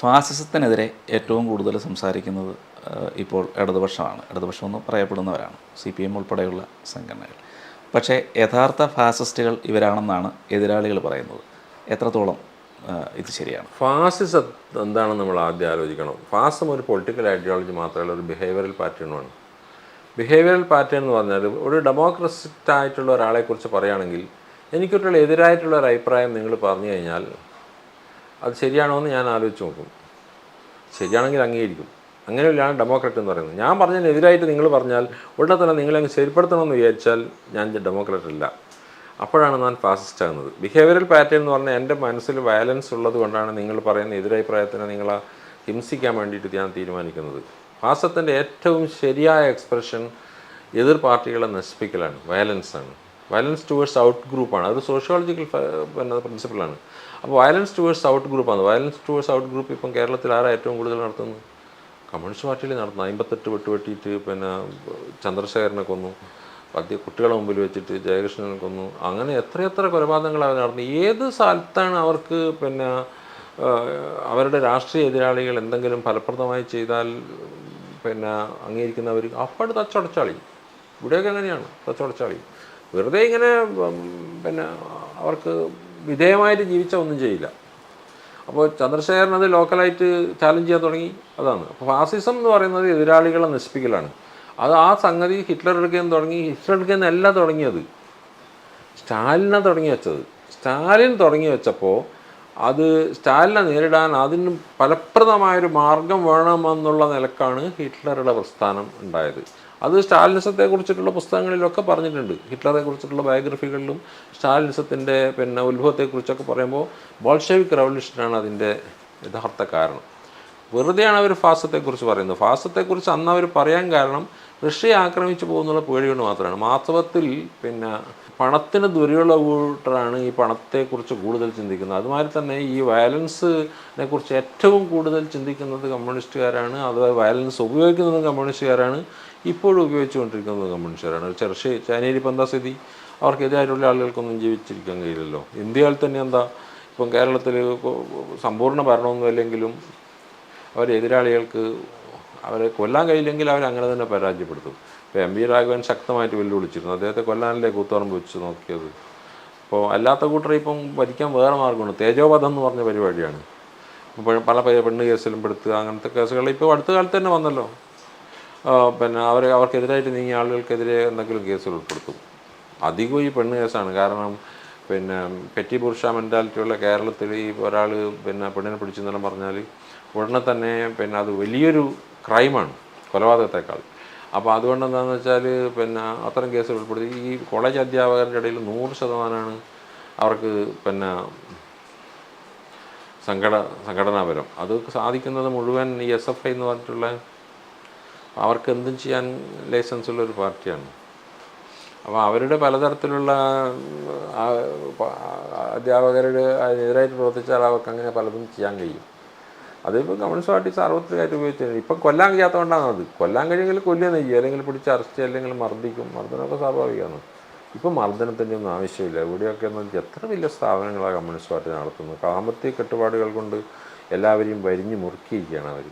ഫാസിസത്തിനെതിരെ ഏറ്റവും കൂടുതൽ സംസാരിക്കുന്നത് ഇപ്പോൾ ഇടതുപക്ഷമാണ്. ഇടതുപക്ഷം എന്ന് പറയപ്പെടുന്നവരാണ് സി പി എം ഉൾപ്പെടെയുള്ള സംഘടനകൾ. പക്ഷേ യഥാർത്ഥ ഫാസിസ്റ്റുകൾ ഇവരാണെന്നാണ് എതിരാളികൾ പറയുന്നത്. എത്രത്തോളം ഇത് ശരിയാണ്? ഫാസിസം എന്താണെന്ന് നമ്മൾ ആദ്യം ആലോചിക്കണം. ഫാസം ഒരു പൊളിറ്റിക്കൽ ഐഡിയോളജി മാത്രമല്ല ഒരു ബിഹേവിയറൽ പാറ്റേണുമാണ് ബിഹേവിയറൽ പാറ്റേൺ എന്ന് പറഞ്ഞാൽ ഒരു ഡെമോക്രസിറ്റായിട്ടുള്ള ഒരാളെക്കുറിച്ച് പറയുകയാണെങ്കിൽ എനിക്കൊട്ടുള്ള എതിരായിട്ടുള്ള ഒരു അഭിപ്രായം നിങ്ങൾ പറഞ്ഞു കഴിഞ്ഞാൽ അത് ശരിയാണോ എന്ന് ഞാൻ ആലോചിച്ച് നോക്കും. ശരിയാണെങ്കിൽ അംഗീകരിക്കും. അങ്ങനെയുള്ളതാണ് ഡെമോക്രാറ്റ് എന്ന് പറയുന്നത്. ഞാൻ പറഞ്ഞതിനെതിരായിട്ട് നിങ്ങൾ പറഞ്ഞാൽ ഉടനെ തന്നെ നിങ്ങളെ അങ്ങ് ശരിപ്പെടുത്തണമെന്ന് വിചാരിച്ചാൽ ഞാൻ ഡെമോക്രാറ്റ് അല്ല. അപ്പോഴാണ് ഞാൻ ഫാസിസ്റ്റ് ആകുന്നത്. ബിഹേവിയറൽ പാറ്റേൺ എന്ന് പറഞ്ഞാൽ എന്റെ മനസ്സിൽ വയലൻസ് ഉള്ളത് കൊണ്ടാണ് നിങ്ങൾ പറയുന്ന എതിരഭിപ്രായത്തിനെ നിങ്ങളെ ഹിംസിക്കാൻ വേണ്ടിയിട്ട് ഞാൻ തീരുമാനിക്കുന്നത്. ഫാസത്തിന്റെ ഏറ്റവും ശരിയായ എക്സ്പ്രഷൻ എതിർ പാർട്ടികളെ നശിപ്പിക്കലാണ് വയലൻസാണ് വയലൻസ് ടുവേഴ്സ് ഔട്ട് ഗ്രൂപ്പാണ് അതൊരു സോഷ്യോളജിക്കൽ പിന്നെ പ്രിൻസിപ്പിളാണ് അപ്പോൾ വയലൻസ് ടുവേഴ്സ് ഔട്ട് ഗ്രൂപ്പാണ് വയലൻസ് ടുവേഴ്സ് ഔട്ട് ഗ്രൂപ്പ് ഇപ്പം കേരളത്തിൽ ആരാ ഏറ്റവും കൂടുതൽ നടത്തുന്നത്? കമ്മ്യൂണിസ്റ്റ് പാർട്ടിയിൽ നടത്തുന്നത്. അമ്പത്തെട്ട് വെട്ട് വെട്ടിയിട്ട് പിന്നെ ചന്ദ്രശേഖരനെ കൊന്നു. പദ്യ കുട്ടികളെ മുമ്പിൽ വെച്ചിട്ട് ജയകൃഷ്ണനെ കൊന്നു. അങ്ങനെ എത്രയെത്ര കൊലപാതകങ്ങൾ അവർ നടന്നു. ഏത് സ്ഥലത്താണ് അവർക്ക് പിന്നെ അവരുടെ രാഷ്ട്രീയ എതിരാളികൾ എന്തെങ്കിലും ഫലപ്രദമായി ചെയ്താൽ പിന്നെ അംഗീകരിക്കുന്നവർ? അപ്പോൾ തച്ചടച്ചാളി. ഇവിടെയൊക്കെ അങ്ങനെയാണ്. തച്ചടച്ചാളി. വെറുതെ ഇങ്ങനെ പിന്നെ അവർക്ക് വിധേയമായിട്ട് ജീവിച്ച ഒന്നും ചെയ്യില്ല. അപ്പോൾ ചന്ദ്രശേഖരൻ അത് ലോക്കലായിട്ട് ചാലഞ്ച് ചെയ്യാൻ തുടങ്ങി. അതാണ്. അപ്പോൾ ഫാസിസം എന്ന് പറയുന്നത് എതിരാളികളെ നശിപ്പിക്കലാണ്. അത് ആ സംഗതി ഹിറ്റ്ലർ എടുക്കാൻ തുടങ്ങി. ഹിറ്റ്ലർ എടുക്കാൻ അല്ല തുടങ്ങിയത്. സ്റ്റാലിനാണ് തുടങ്ങി വെച്ചത്. സ്റ്റാലിൻ തുടങ്ങി വെച്ചപ്പോൾ അത് സ്റ്റാലിനെ നേരിടാൻ അതിന് ഫലപ്രദമായൊരു മാർഗം വേണമെന്നുള്ള നിലക്കാണ് ഹിറ്റ്ലറുടെ പ്രസ്ഥാനം ഉണ്ടായത്. അത് സ്റ്റാലിനിസത്തെ കുറിച്ചിട്ടുള്ള പുസ്തകങ്ങളിലൊക്കെ പറഞ്ഞിട്ടുണ്ട്. ഹിറ്റ്ലറെ കുറിച്ചിട്ടുള്ള ബയോഗ്രഫികളിലും സ്റ്റാലിനിസത്തിന്റെ പിന്നെ ഉത്ഭവത്തെക്കുറിച്ചൊക്കെ പറയുമ്പോൾ ബോൾഷെവിക് റവല്യൂഷനാണ് അതിന്റെ യഥാർത്ഥ കാരണം. വെറുതെയാണ് അവർ ഫാസത്തെക്കുറിച്ച് പറയുന്നത്. ഫാസത്തെക്കുറിച്ച് അന്ന് അവർ പറയാൻ കാരണം റഷ്യ ആക്രമിച്ചു പോകുന്നുള്ള പേടികൊണ്ട് മാത്രമാണ്. വാസ്തവത്തിൽ പിന്നെ പണത്തിന് ദുരിയുള്ള കൂട്ടറാണ് ഈ പണത്തെക്കുറിച്ച് കൂടുതൽ ചിന്തിക്കുന്നത്. അതുമാതിരി തന്നെ ഈ വയലൻസിനെ കുറിച്ച് ഏറ്റവും കൂടുതൽ ചിന്തിക്കുന്നത് കമ്മ്യൂണിസ്റ്റുകാരാണ്. അത് വയലൻസ് ഉപയോഗിക്കുന്നതും കമ്മ്യൂണിസ്റ്റുകാരാണ്. ഇപ്പോഴും ഉപയോഗിച്ചുകൊണ്ടിരിക്കുന്നത് കമ്മ്യൂണിസ്റ്റുകാരാണ്. ചർച്ച ചൈനയിൽ ഇപ്പം എന്താ സ്ഥിതി? അവർക്കെതിരായിട്ടുള്ള ആളുകൾക്കൊന്നും ജീവിച്ചിരിക്കാൻ കഴിയില്ലല്ലോ. ഇന്ത്യയിൽ തന്നെ എന്താ? ഇപ്പം കേരളത്തിൽ സമ്പൂർണ ഭരണമൊന്നും അല്ലെങ്കിലും അവർ എതിരാളികൾക്ക് അവരെ കൊല്ലാൻ കഴിയില്ലെങ്കിൽ അവർ അങ്ങനെ തന്നെ പരാജയപ്പെടുത്തും. ഇപ്പോൾ എം വി രാഘവൻ ശക്തമായിട്ട് വെല്ലുവിളിച്ചിരുന്നു. അദ്ദേഹത്തെ കൊല്ലാനല്ലേ കൂത്തുപറമ്പ് വെച്ച് നോക്കിയത്. അപ്പോൾ അല്ലാത്ത കൂട്ടറെ ഇപ്പം ഭരിക്കാൻ വേറെ മാർഗമാണ് തേജോവധം എന്ന് പറഞ്ഞ പരിപാടിയാണ്. പല പെണ്ണ് കേസിലും പെടുത്തുക അങ്ങനത്തെ കേസുകൾ ഇപ്പോൾ അടുത്ത കാലത്ത് തന്നെ വന്നല്ലോ. പിന്നെ അവർ അവർക്കെതിരായിട്ട് നീങ്ങിയ ആളുകൾക്കെതിരെ എന്തെങ്കിലും കേസുകൾ ഉൾപ്പെടുത്തും. അധികവും ഈ പെണ്ണ് കേസാണ്. കാരണം പിന്നെ പെറ്റി പുരുഷ മെന്റാലിറ്റിയുള്ള കേരളത്തിൽ ഈ ഒരാൾ പിന്നെ പെണ്ണിനെ പിടിച്ചെന്നെല്ലാം പറഞ്ഞാൽ ഉടനെ തന്നെ പിന്നെ അത് വലിയൊരു ക്രൈമാണ് കൊലപാതകത്തെക്കാൾ. അപ്പോൾ അതുകൊണ്ട് എന്താണെന്ന് വെച്ചാൽ പിന്നെ അത്തരം കേസുകൾ ഉൾപ്പെടുത്തി. ഈ കോളേജ് അധ്യാപകരുടെ ഇടയിൽ നൂറ് ശതമാനമാണ് അവർക്ക് പിന്നെ സംഘട സംഘടനാപരം അത് സാധിക്കുന്നത് മുഴുവൻ ഈ എസ് എഫ് ഐ എന്ന് പറഞ്ഞിട്ടുള്ള അവർക്ക് എന്തും ചെയ്യാൻ ലൈസൻസ് ഉള്ള ഒരു പാർട്ടിയാണ്. അപ്പോൾ അവരുടെ പലതരത്തിലുള്ള അധ്യാപകരുടെ അതിനെതിരായിട്ട് പ്രവർത്തിച്ചാൽ അവർക്ക് അങ്ങനെ പലതും ചെയ്യാൻ കഴിയും. അതിപ്പോൾ കമ്മ്യൂണിസ്റ്റ് പാർട്ടി സാർവത്രികമായിട്ട് ഉപയോഗിച്ചത്. ഇപ്പം കൊല്ലാൻ കഴിയാത്തതുകൊണ്ടാണ് അത്. കൊല്ലാൻ കഴിയുമെങ്കിൽ കൊല്ലുക ചെയ്യും അല്ലെങ്കിൽ പിടിച്ച് അറസ്റ്റ് അല്ലെങ്കിൽ മർദ്ദിക്കും. മർദ്ദനമൊക്കെ സ്വാഭാവികമാണ്. ഇപ്പം മർദ്ദനത്തിന്റെ ഒന്നും ആവശ്യമില്ല. ഇവിടെയൊക്കെ എന്ന് എത്ര വലിയ സ്ഥാപനങ്ങളാണ് കമ്മ്യൂണിസ്റ്റ് പാർട്ടി നടത്തുന്നത്. സാമ്പത്തിക കെട്ടുപാടുകൾ കൊണ്ട് എല്ലാവരെയും വരിഞ്ഞ് മുറുക്കിയിരിക്കുകയാണ് അവർ